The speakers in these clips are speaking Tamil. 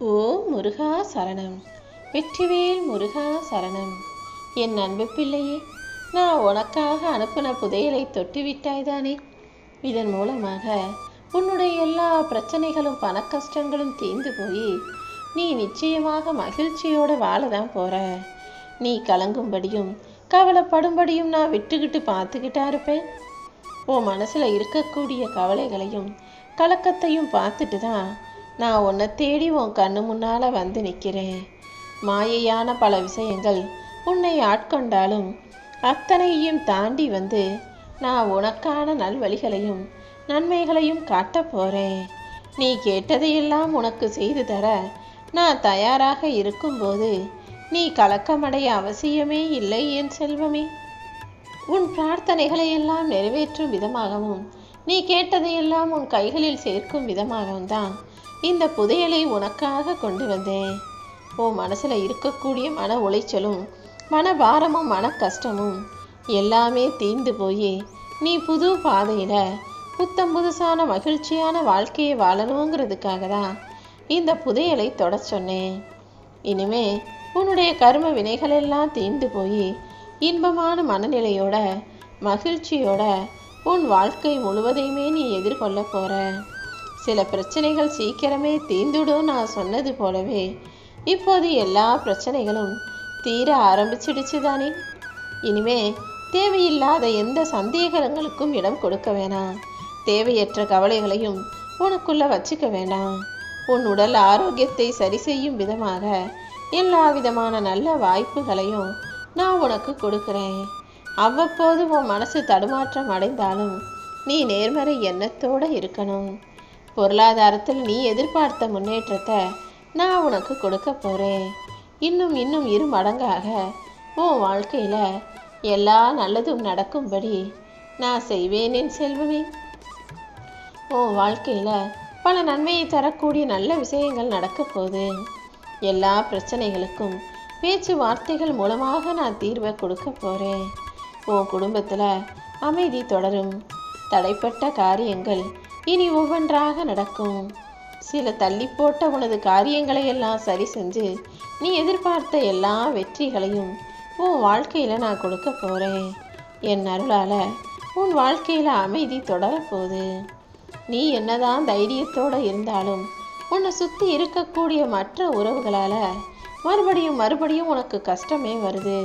ஓ முருகா சரணம். வெற்றிவேல் முருகா சரணம். என் அன்பு பிள்ளையே நான் உனக்காக அனுப்பின புதையலை தொட்டு விட்டாய்தானே இதன் மூலமாக உன்னுடைய எல்லா பிரச்சனைகளும் பண கஷ்டங்களும் தீர்ந்து போய் நீ நிச்சயமாக மகிழ்ச்சியோடு வாழதான் போற. நீ கலங்கும்படியும் கவலைப்படும்படியும் நான் விட்டுக்கிட்டு பார்த்துக்கிட்டா இருப்பேன். உன் மனசில் இருக்கக்கூடிய கவலைகளையும் கலக்கத்தையும் பார்த்துட்டு தான் நான் உன்னை தேடி உன் கண்ணு முன்னால் வந்து நிற்கிறேன் மாயையான பல விஷயங்கள் உன்னை ஆட்கொண்டாலும் அத்தனையும் தாண்டி வந்து நான் உனக்கான நல்வழிகளையும் நன்மைகளையும் காட்டப் போகிறேன் நீ கேட்டதையெல்லாம் உனக்கு செய்து தர நான் தயாராக இருக்கும்போது நீ கலக்கமடைய அவசியமே இல்லை என் செல்வமே. உன் பிரார்த்தனைகளை எல்லாம் நிறைவேற்றும் விதமாகவும் நீ கேட்டதையெல்லாம் உன் கைகளில் சேர்க்கும் விதமாகவும் தான் இந்த புதையலை உனக்காக கொண்டு வந்தேன். உன் மனசில் இருக்கக்கூடிய மன உளைச்சலும் மன பாரமும் மன கஷ்டமும் எல்லாமே தீர்ந்து போய். நீ புது பாதையில் புத்தம் புதுசான மகிழ்ச்சியான வாழ்க்கையை வாழணுங்கிறதுக்காக தான் இந்த புதையலை தொட சொன்னேன். இனிமே உன்னுடைய கர்ம வினைகள் எல்லாம் தீர்ந்து போய் இன்பமான மனநிலையோட மகிழ்ச்சியோட உன் வாழ்க்கை முழுவதையுமே நீ எதிர்கொள்ள போற. சில பிரச்சனைகள் சீக்கிரமே தீந்துடும் நான் சொன்னது போலவே. இப்போது எல்லா பிரச்சனைகளும் தீர ஆரம்பிச்சிடுச்சு தானே. இனிமே தேவையில்லாத எந்த சந்தேகங்களுக்கும் இடம் கொடுக்க வேணாம். தேவையற்ற கவலைகளையும் உனக்குள்ள வச்சுக்க வேண்டாம். உன் உடல் ஆரோக்கியத்தை சரி செய்யும் விதமாக எல்லா விதமான நல்ல வாய்ப்புகளையும் நான் உனக்கு கொடுக்குறேன். அவ்வப்போது உன் மனசு தடுமாற்றம் அடைந்தாலும் நீ நேர்மறை எண்ணத்தோடு இருக்கணும். பொருளாதாரத்தில் நீ எதிர்பார்த்த முன்னேற்றத்தை நான் உனக்கு கொடுக்க போகிறேன் இன்னும் இன்னும் இரு மடங்காக உன் வாழ்க்கையில் எல்லா நல்லதும் நடக்கும்படி நான் செய்வேன் என் செல்வமே. உன் வாழ்க்கையில் பல நன்மையை தரக்கூடிய நல்ல விஷயங்கள் நடக்க போகுது. எல்லா பிரச்சனைகளுக்கும் பேச்சுவார்த்தைகள் மூலமாக நான் தீர்வை கொடுக்க போகிறேன் உன் குடும்பத்தில் அமைதி தொடரும். தடைப்பட்ட காரியங்கள் இனி ஒவ்வொன்றாக நடக்கும். சில தள்ளி போட்ட உனது காரியங்களை எல்லாம் சரி செஞ்சு நீ எதிர்பார்த்த எல்லா வெற்றிகளையும் உன் வாழ்க்கையில் நான் கொடுக்க போகிறேன் என் அருளால் உன் வாழ்க்கையில் அமைதி தொடரப்போகுது நீ என்னதான் தைரியத்தோடு இருந்தாலும் உன்னை சுற்றி இருக்கக்கூடிய மற்ற உறவுகளால் மறுபடியும் மறுபடியும் உனக்கு கஷ்டமே வருது.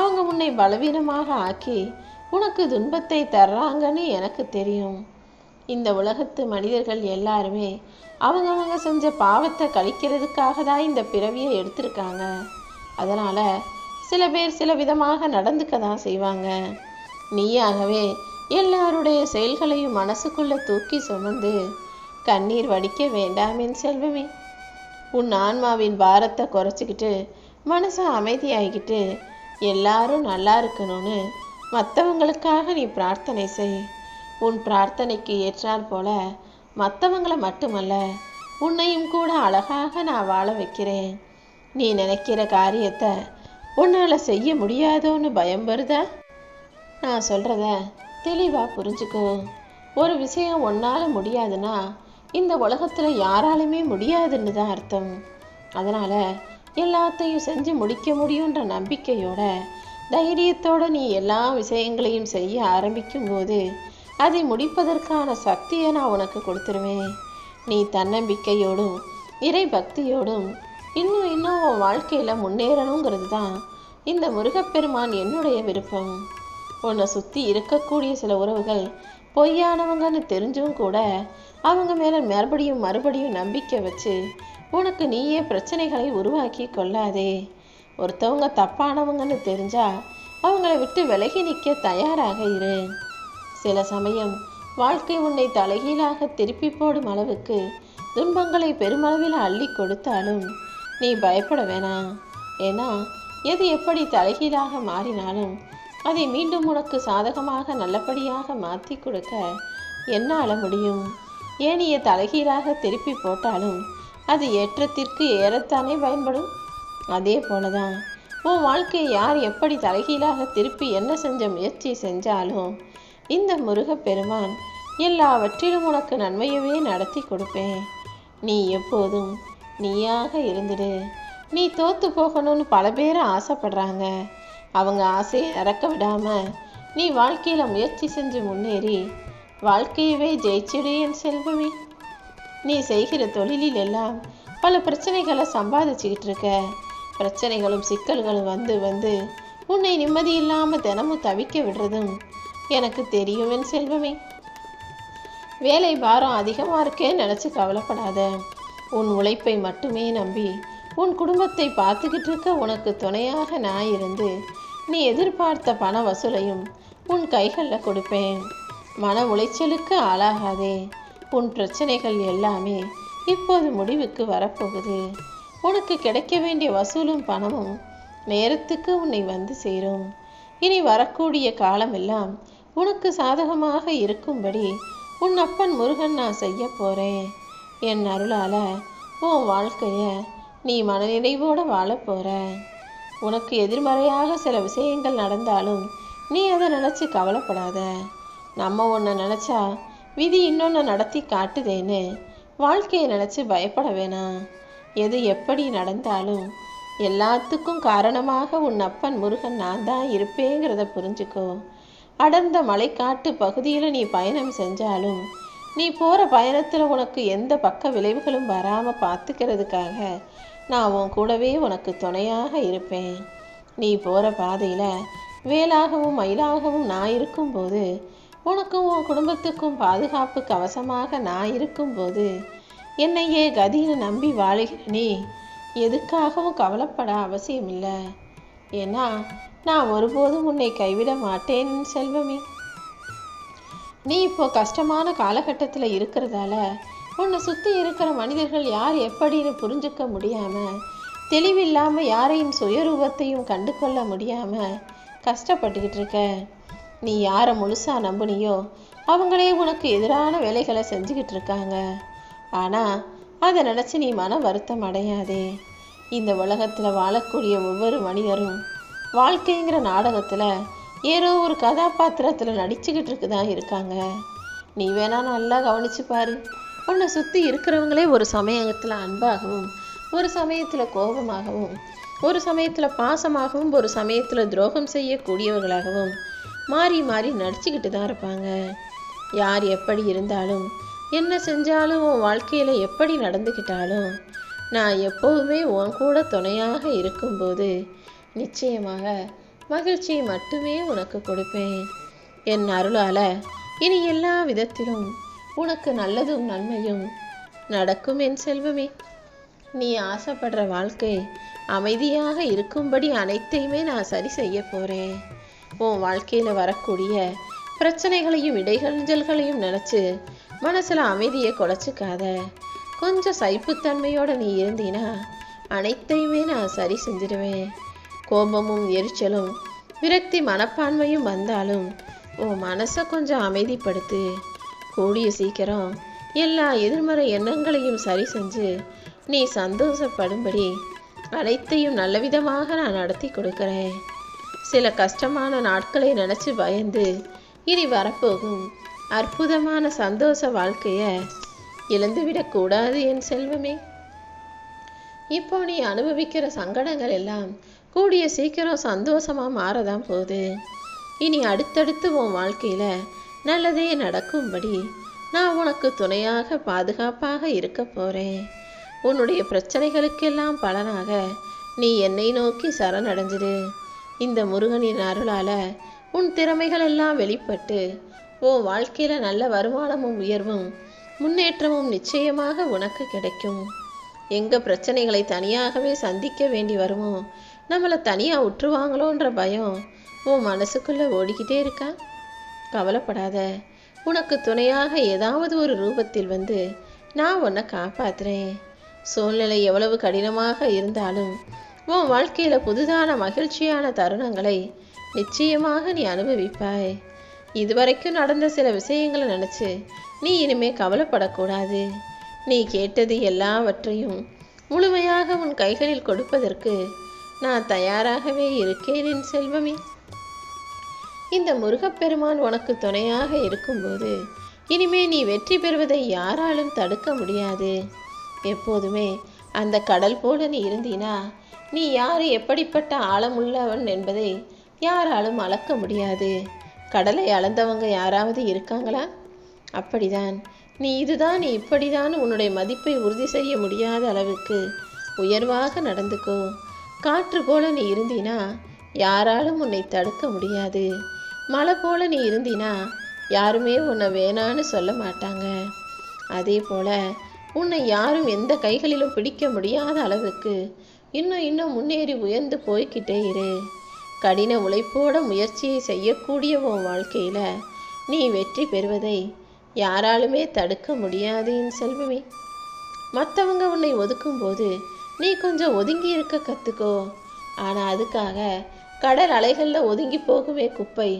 அவங்க உன்னை பலவீனமாக ஆக்கி உனக்கு துன்பத்தை தர்றாங்கன்னு எனக்கு தெரியும். இந்த உலகத்து மனிதர்கள் எல்லாருமே அவங்கவங்க செஞ்ச பாவத்தை கழிக்கிறதுக்காக தான் இந்த பிறவியை எடுத்திருக்காங்க. அதனால் சில பேர் சில விதமாக நடந்துக்க தான் செய்வாங்க. நீயாகவே எல்லாருடைய செயல்களையும் மனசுக்குள்ளே தூக்கி சுமந்து கண்ணீர் வடிக்க வேண்டாமின் செல்வமே. உன் ஆன்மாவின் பாரத்தை குறைச்சிக்கிட்டு மனசை அமைதியாகிக்கிட்டு எல்லாரும் நல்லா இருக்கணும்னு மற்றவங்களுக்காக நீ பிரார்த்தனை செய். உன் பிரார்த்தனைக்கு ஏற்றாற் போல மற்றவங்களை மட்டுமல்ல உன்னையும் கூட அழகாக நான் வாழ வைக்கிறேன். நீ நினைக்கிற காரியத்தை உன்னால் செய்ய முடியாதோன்னு பயம் வருதா? நான் சொல்கிறத தெளிவாக புரிஞ்சுக்கோ. ஒரு விஷயம் உன்னால் முடியாதுன்னா இந்த உலகத்தில் யாராலுமே முடியாதுன்னு தான் அர்த்தம். அதனால் எல்லாத்தையும் செஞ்சு முடிக்க முடியுன்ற நம்பிக்கையோட தைரியத்தோடு நீ எல்லா விஷயங்களையும் செய்ய ஆரம்பிக்கும் போது அதை முடிப்பதற்கான சக்தியை நான் உனக்கு கொடுத்துருவேன். நீ தன்னம்பிக்கையோடும் இறை பக்தியோடும் இன்னும் இன்னும் உன் வாழ்க்கையில் முன்னேறணுங்கிறது தான் இந்த முருகப்பெருமான் என்னுடைய விருப்பம். உன்னை சுற்றி இருக்கக்கூடிய சில உறவுகள் பொய்யானவங்கன்னு தெரிஞ்சும் கூட அவங்க மேலே மறுபடியும் மறுபடியும் நம்பிக்கை வச்சு உனக்கு நீயே பிரச்சனைகளை உருவாக்கி கொள்ளாதே. ஒருத்தவங்க தப்பானவங்கன்னு தெரிஞ்சா அவங்கள விட்டு விலகி நிற்க தயாராக இரு. சில சமயம் வாழ்க்கை உன்னை தலைகீழாக திருப்பி போடும் அளவுக்கு துன்பங்களை பெருமளவில் அள்ளி கொடுத்தாலும் நீ பயப்பட வேணாம். ஏன்னா எது எப்படி தலைகீழாக மாறினாலும் அதை மீண்டும் உனக்கு சாதகமாக நல்லபடியாக மாற்றி கொடுக்க என்னால் முடியும். ஏனிய தலைகீழாக திருப்பி போட்டாலும் அது ஏற்றத்திற்கு ஏறத்தானே பயன்படும். அதே போலதான் உன் வாழ்க்கையை யார் எப்படி தலைகீழாக திருப்பி என்ன செஞ்ச முயற்சி செஞ்சாலும் இந்த முருகப்பெருமான் எல்லாவற்றிலும் உனக்கு நன்மையவே நடத்தி கொடுப்பேன். நீ எப்போதும் நீயாக இருந்துடு. நீ தோத்து போகணும்னு பல பேர் ஆசைப்படுறாங்க. அவங்க ஆசையை இறக்க விடாமல் நீ வாழ்க்கையில் முயற்சி செஞ்சு முன்னேறி வாழ்க்கையவே ஜெயிச்சிடு என் செல்வமே. நீ செய்கிற தொழிலில் எல்லாம் பல பிரச்சனைகளை சம்பாதிச்சுக்கிட்டு இருக்க. பிரச்சனைகளும் சிக்கல்களும் வந்து வந்து உன்னை நிம்மதி இல்லாமல் தினமும் தவிக்க விடுறதும் எனக்கு தெரியும் என் செல்வமே. வேலை பாரம் அதிகமாக இருக்கேன்னு நினச்சி கவலைப்படாத. உன் உழைப்பை மட்டுமே நம்பி உன் குடும்பத்தை பார்த்துக்கிட்டு இருக்க உனக்கு துணையாக நான் இருந்து நீ எதிர்பார்த்த பண வசூலையும் உன் கைகளில் கொடுப்பேன். மன உளைச்சலுக்கு ஆளாகாதே. உன் பிரச்சனைகள் எல்லாமே இப்போது முடிவுக்கு வரப்போகுது. உனக்கு கிடைக்க வேண்டிய வசூலும் பணமும் நேரத்துக்கு உன்னை வந்து சேரும். இனி வரக்கூடிய காலமெல்லாம் உனக்கு சாதகமாக இருக்கும்படி உன் அப்பன் முருகன் நான் செய்ய போறேன். என் அருளால உன் வாழ்க்கைய நீ மனநிறைவோட வாழப் உனக்கு எதிர்மறையாக சில விஷயங்கள் நடந்தாலும் நீ அதை நினச்சி கவலைப்படாத. நம்ம ஒன்றை நினச்சா விதி இன்னொன்று நடத்தி காட்டுதேன்னு வாழ்க்கையை நினச்சி பயப்பட வேணாம். எது எப்படி நடந்தாலும் எல்லாத்துக்கும் காரணமாக உன் அப்பன் முருகன் நான் தான் இருப்பேங்கிறத புரிஞ்சுக்கோ. அடர்ந்த மலைக்காட்டு பகுதியில் நீ பயணம் செஞ்சாலும் நீ போகிற பயணத்தில் உனக்கு எந்த பக்க விளைவுகளும் வராமல் பார்த்துக்கிறதுக்காக நான் உன் கூடவே உனக்கு துணையாக இருப்பேன். நீ போகிற பாதையில் வேலாகவும் மயிலாகவும் நான் இருக்கும்போது உனக்கும் உன் குடும்பத்துக்கும் பாதுகாப்பு கவசமாக நான் இருக்கும்போது என்னையே கதின்னு நம்பி வாழுகிற நீ எதுக்காகவும் கவலைப்பட அவசியமில்லை. ஏன்னா நான் ஒருபோதும் உன்னை கைவிட மாட்டேன் செல்வமே. நீ இப்போ கஷ்டமான காலகட்டத்தில் இருக்கிறதால உன்னை சுற்றி இருக்கிற மனிதர்கள் யார் எப்படின்னு புரிஞ்சுக்க முடியாமல் தெளிவில்லாமல் யாரையும் சுயரூபத்தையும் கண்டு கொள்ள முடியாமல் கஷ்டப்பட்டுக்கிட்டு இருக்க. நீ யாரை முழுசாக நம்புனியோ அவங்களே உனக்கு எதிரான வேலைகளை செஞ்சுக்கிட்டு இருக்காங்க. ஆனால் அதை நினச்சி நீ மன வருத்தம் அடையாதே. இந்த உலகத்தில் வாழக்கூடிய ஒவ்வொரு மனிதரும் வாழ்க்கைங்கிற நாடகத்தில் ஏதோ ஒரு கதாபாத்திரத்தில் நடிச்சுக்கிட்டு இருக்கு தான் இருக்காங்க. நீ வேணா நல்லா கவனிச்சு பாரு. உன்னை சுற்றி இருக்கிறவங்களே ஒரு சமயத்தில் அன்பாகவும் ஒரு சமயத்தில் கோபமாகவும் ஒரு சமயத்தில் பாசமாகவும் ஒரு சமயத்தில் துரோகம் செய்யக்கூடியவர்களாகவும் மாறி மாறி நடிச்சுக்கிட்டு தான் இருப்பாங்க. யார் எப்படி இருந்தாலும் என்ன செஞ்சாலும் உன் வாழ்க்கையில் எப்படி நடந்துக்கிட்டாலும் நான் எப்போதுமே உன் கூட துணையாக இருக்கும்போது நிச்சயமாக மகிழ்ச்சியை மட்டுமே உனக்கு கொடுப்பேன். என் அருளால இனி எல்லா விதத்திலும் உனக்கு நல்லதும் நன்மையும் நடக்கும் என் செல்வமே. நீ ஆசைப்படுற வாழ்க்கை அமைதியாக இருக்கும்படி அனைத்தையுமே நான் சரி செய்ய போகிறேன் உன் வாழ்க்கையில் வரக்கூடிய பிரச்சனைகளையும் இடைகஞ்சல்களையும் நினச்சி மனசில் அமைதியை குலைச்சிக்காத. கொஞ்சம் சைப்புத்தன்மையோடு நீ இருந்தீனா அனைத்தையுமே நான் சரி செஞ்சிடுவேன் கோபமும் எரிச்சலும் விரக்தி மனப்பான்மையும் வந்தாலும் உன் மனசை கொஞ்சம் அமைதிப்படுத்து. கூடிய சீக்கிரம் எல்லா எதிர்மறை எண்ணங்களையும் சரி செஞ்சு நீ சந்தோஷப்படும்படி அனைத்தையும் நல்லவிதமாக நான் நடத்தி கொடுக்குறேன். சில கஷ்டமான நாட்களை நினச்சி பயந்து இனி வரப்போகும் அற்புதமான சந்தோஷ வாழ்க்கையை இழந்துவிடக்கூடாது என் செல்வமே. இப்போ நீ அனுபவிக்கிற சங்கடங்கள் எல்லாம் கூடிய சீக்கிரம் சந்தோஷமா மாறதான் போகுது. இனி அடுத்தடுத்து உன் வாழ்க்கையில நல்லதே நடக்கும்படி நான் உனக்கு துணையாக பாதுகாப்பாக இருக்க போறேன். உன்னுடைய பிரச்சனைகளுக்கெல்லாம் பலனாக நீ என்னை நோக்கி சரணடைஞ்சிடு இந்த முருகனின் அருளால உன் திறமைகள் எல்லாம் வெளிப்பட்டு உன் வாழ்க்கையில நல்ல வருமானமும் உயர்வும் முன்னேற்றமும் நிச்சயமாக உனக்கு கிடைக்கும். எங்க பிரச்சனைகளை தனியாகவே சந்திக்க வேண்டி வருமோ? நம்மளை தனியா விட்டுருவாங்களோன்ற பயம் உன் மனசுக்குள்ள ஓடிக்கிட்டே இருக்கா? கவலைப்படாத. உனக்கு துணையாக ஏதாவது ஒரு ரூபத்தில் வந்து நான் உன்னை காப்பாத்துறேன். சூழ்நிலை எவ்வளவு கடினமாக இருந்தாலும் உன் வாழ்க்கையில புதுதான மகிழ்ச்சியான தருணங்களை நிச்சயமாக நீ அனுபவிப்பாய். இதுவரைக்கும் நடந்த சில விஷயங்களை நினச்சி நீ இனிமே கவலைப்படக்கூடாது. நீ கேட்டது எல்லாவற்றையும் முழுமையாக உன் கைகளில் கொடுப்பதற்கு நான் தயாராகவே இருக்கேன் என் செல்வமே. இந்த முருகப்பெருமான் உனக்கு துணையாக இருக்கும்போது இனிமே நீ வெற்றி பெறுவதை யாராலும் தடுக்க முடியாது. எப்போதுமே அந்த கடல் போல நீ இருந்தீனா நீ யார் எப்படிப்பட்ட ஆழமுள்ளவன் என்பதை யாராலும் அளக்க முடியாது. கடலை அளந்தவங்க யாராவது இருக்காங்களா? அப்படிதான். நீ இதுதான் நீ இப்படிதான் உன்னுடைய மதிப்பை உறுதி செய்ய முடியாத அளவுக்கு உயர்வாக நடந்துக்கோ. காற்று போல நீ இருந்தினா யாராலும் உன்னை தடுக்க முடியாது. மழை போல நீ இருந்தினா யாருமே உன்னை வேணான்னு சொல்ல மாட்டாங்க. அதே போல உன்னை யாரும் எந்த கைகளிலும் பிடிக்க முடியாத அளவுக்கு இன்னும் இன்னும் முன்னேறி உயர்ந்து போய்கிட்டே இரு. கடின உழைப்போட முயற்சியை செய்யக்கூடிய உன் வாழ்க்கையில் நீ வெற்றி பெறுவதை யாராலுமே தடுக்க முடியாது என் செல்வமே மற்றவங்க உன்னை ஒதுக்கும்போது நீ கொஞ்சம் ஒதுங்கி இருக்க கற்றுக்கோ ஆனால் அதுக்காக கடல் அலைகளில் ஒதுங்கி போகுமே குப்பை.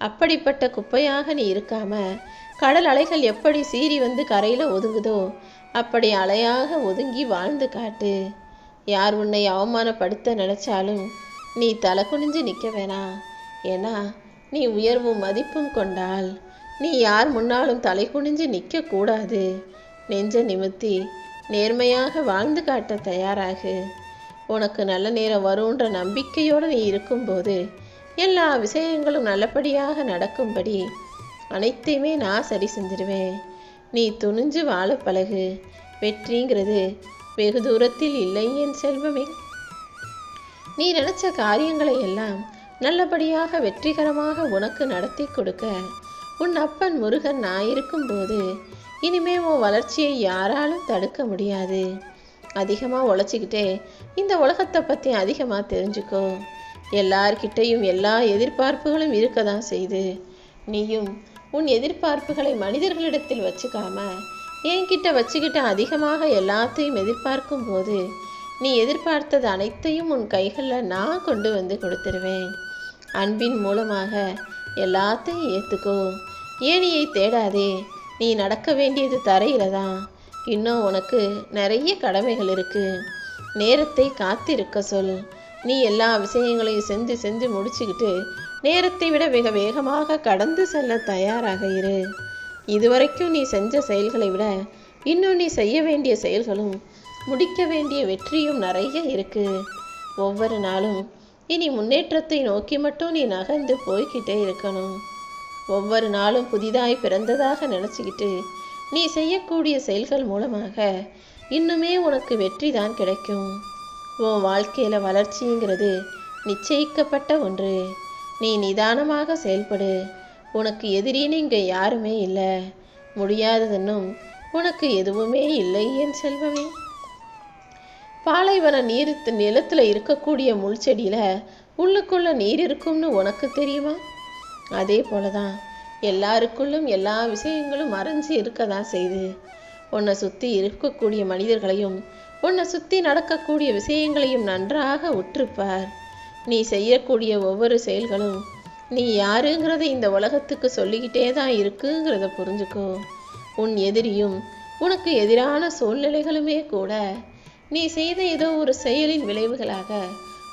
அப்படிப்பட்ட குப்பையாக நீ இருக்காம கடல் அலைகள் எப்படி சீறி வந்து கரையில் ஒதுங்குதோ அப்படி அலையாக ஒதுங்கி வாழ்ந்து காட்டு. யார் உன்னை அவமானப்படுத்த நினைச்சாலும் நீ தலை குனிஞ்சு நிற்க வேணாம் ஏன்னா நீ உயர்வும் மதிப்பும் கொண்டால் நீ யார் முன்னாலும் தலை குனிஞ்சு நிற்கக்கூடாது நெஞ்ச நிமித்தி நேர்மையாக வாழ்ந்து காட்ட தயாராகு. உனக்கு நல்ல நேரம் வரும்ன்ற நம்பிக்கையோடு நீ இருக்கும்போது எல்லா விஷயங்களும் நல்லபடியாக நடக்கும்படி அனைத்தையுமே நான் சரி செஞ்சிருவேன். நீ துணிஞ்சு வாழ பழகு. வெற்றிங்கிறது வெகு தூரத்தில் இல்லை என் செல்வமே. நீ நினைச்ச காரியங்களை எல்லாம் நல்லபடியாக வெற்றிகரமாக உனக்கு நடத்தி கொடுக்க உன் அப்பன் முருகன் நான் இருக்கும்போது இனிமே உன் வளர்ச்சியை யாராலும் தடுக்க முடியாது. அதிகமாக உழைச்சிக்கிட்டே இந்த உலகத்தை பற்றி அதிகமாக தெரிஞ்சுக்கோ. எல்லார்கிட்டையும் எல்லா எதிர்பார்ப்புகளும் இருக்க தான் செய்து நீயும் உன் எதிர்பார்ப்புகளை மனிதர்களிடத்தில் வச்சுக்காம என்கிட்ட வச்சுக்கிட்ட அதிகமாக எல்லாத்தையும் எதிர்பார்க்கும் போது நீ எதிர்பார்த்தது அனைத்தையும் உன் கைகளில் நான் கொண்டு வந்து கொடுத்துருவேன். அன்பின் மூலமாக எல்லாத்தையும் ஏற்றுக்கோ ஏணியை தேடாதே. நீ நடக்க வேண்டியது தரையில தான். இன்னும் உனக்கு நிறைய கடமைகள் இருக்கு. நேரத்தை காத்திருக்க சொல். நீ எல்லா விஷயங்களையும் செஞ்சு செஞ்சு முடிச்சுக்கிட்டு நேரத்தை விட மிக வேகமாக கடந்து செல்ல தயாராக இரு. இதுவரைக்கும் நீ செஞ்ச செயல்களை விட இன்னும் நீ செய்ய வேண்டிய செயல்களும் முடிக்க வேண்டிய வெற்றியும் நிறைய இருக்கு. ஒவ்வொரு நாளும் இனி முன்னேற்றத்தை நோக்கி மட்டும் நீ நகர்ந்து போய்கிட்டே இருக்கணும். ஒவ்வொரு நாளும் புதிதாய் பிறந்ததாக நினச்சிக்கிட்டு நீ செய்யக்கூடிய செயல்கள் மூலமாக இன்னுமே உனக்கு வெற்றி தான் கிடைக்கும். உன் வாழ்க்கையில் வளர்ச்சிங்கிறது நிச்சயிக்கப்பட்ட ஒன்று. நீ நிதானமாக செயல்படு. உனக்கு எதிரின்னு இங்கே யாருமே இல்லை. முடியாததுன்னும் உனக்கு எதுவுமே இல்லை என் செல்வமே. பாலைவன நீர் நிலத்தில் இருக்கக்கூடிய முள் செடியில் உள்ளுக்குள்ள நீர் இருக்கும்னு உனக்கு தெரியுமா? அதே போல தான் எல்லாருக்குள்ளும் எல்லா விஷயங்களும் மறைஞ்சு இருக்க தான் செய்து. உன்னை சுற்றி இருக்கக்கூடிய மனிதர்களையும் உன்னை சுற்றி நடக்கக்கூடிய விஷயங்களையும் நன்றாக உற்றுப்பார். நீ செய்யக்கூடிய ஒவ்வொரு செயல்களும் நீ யாருங்கிறத இந்த உலகத்துக்கு சொல்லிக்கிட்டே தான் இருக்குங்கிறத புரிஞ்சுக்கோ. உன் எதிரியும் உனக்கு எதிரான சூழ்நிலைகளுமே கூட நீ செய்த ஏதோ ஒரு செயலின் விளைவுகளாக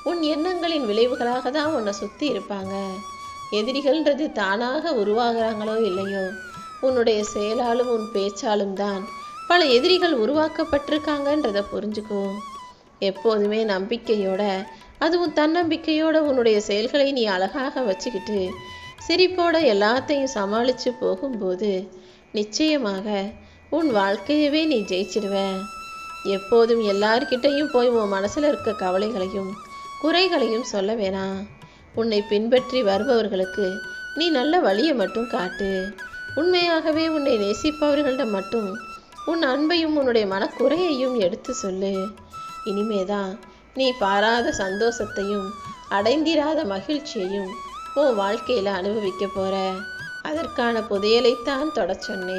உன் எண்ணங்களின் விளைவுகளாக தான் உன்னை சுற்றி இருப்பாங்க. எதிரிகள்ன்றது தானாக உருவாகிறாங்களோ இல்லையோ உன்னுடைய செயலாலும் உன் பேச்சாலும் தான் பல எதிரிகள் உருவாக்கப்பட்டிருக்காங்கன்றத புரிஞ்சுக்கோ. எப்போதுமே நம்பிக்கையோட அதுவும் தன்னம்பிக்கையோட உன்னுடைய செயல்களை நீ அழகாக வச்சுக்கிட்டு சிரிப்போட எல்லாத்தையும் சமாளித்து போகும்போது நிச்சயமாக உன் வாழ்க்கையவே நீ ஜெயிச்சிடுவ எப்போதும் எல்லார்கிட்டையும் போய் உன் மனசில் இருக்க கவலைகளையும் குறைகளையும் சொல்ல வேணாம். உன்னை பின்பற்றி வருபவர்களுக்கு நீ நல்ல வழியை மட்டும் காட்டு. உண்மையாகவே உன்னை நேசிப்பவர்களிடம் மட்டும் உன் அன்பையும் உன்னுடைய மனக்குறையையும் எடுத்து சொல்லு. இனிமேதான் நீ பாராத சந்தோஷத்தையும் அடைந்திராத மகிழ்ச்சியையும் உன் வாழ்க்கையில் அனுபவிக்க போற. அதற்கான புதையலைத்தான் தொட சொன்னேன்.